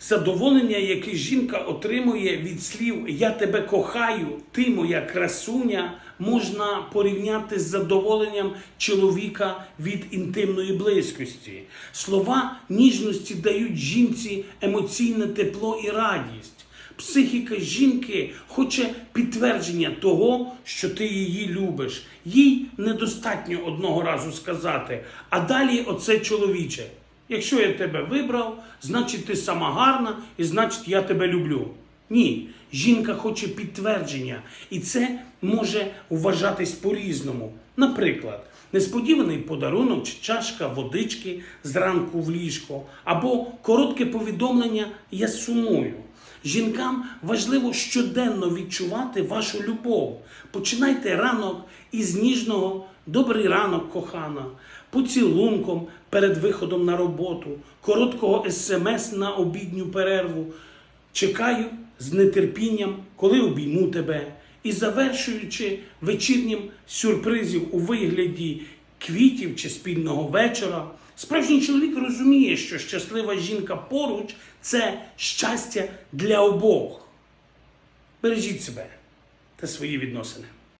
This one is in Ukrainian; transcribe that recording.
задоволення, яке жінка отримує від слів Я тебе кохаю, ти моя красуня, можна порівняти з задоволенням чоловіка від інтимної близькості. Слова ніжності дають жінці емоційне тепло і радість. Психіка жінки хоче підтвердження того, що ти її любиш. Їй недостатньо одного разу сказати, а далі оце чоловіче. Якщо я тебе вибрав, значить ти сама гарна і значить я тебе люблю. Ні, жінка хоче підтвердження, і це може вважатись по-різному. Наприклад, несподіваний подарунок чи чашка водички зранку в ліжко, або коротке повідомлення Я сумую. Жінкам важливо щоденно відчувати вашу любов. Починайте ранок із ніжного добрий ранок, кохана, поцілунком перед виходом на роботу, короткого смс на обідню перерву. Чекаю з нетерпінням, коли обійму тебе. І завершуючи вечірнім сюрпризів у вигляді квітів чи спільного вечора, справжній чоловік розуміє, що щаслива жінка поруч це щастя для обох. Бережіть себе та свої відносини.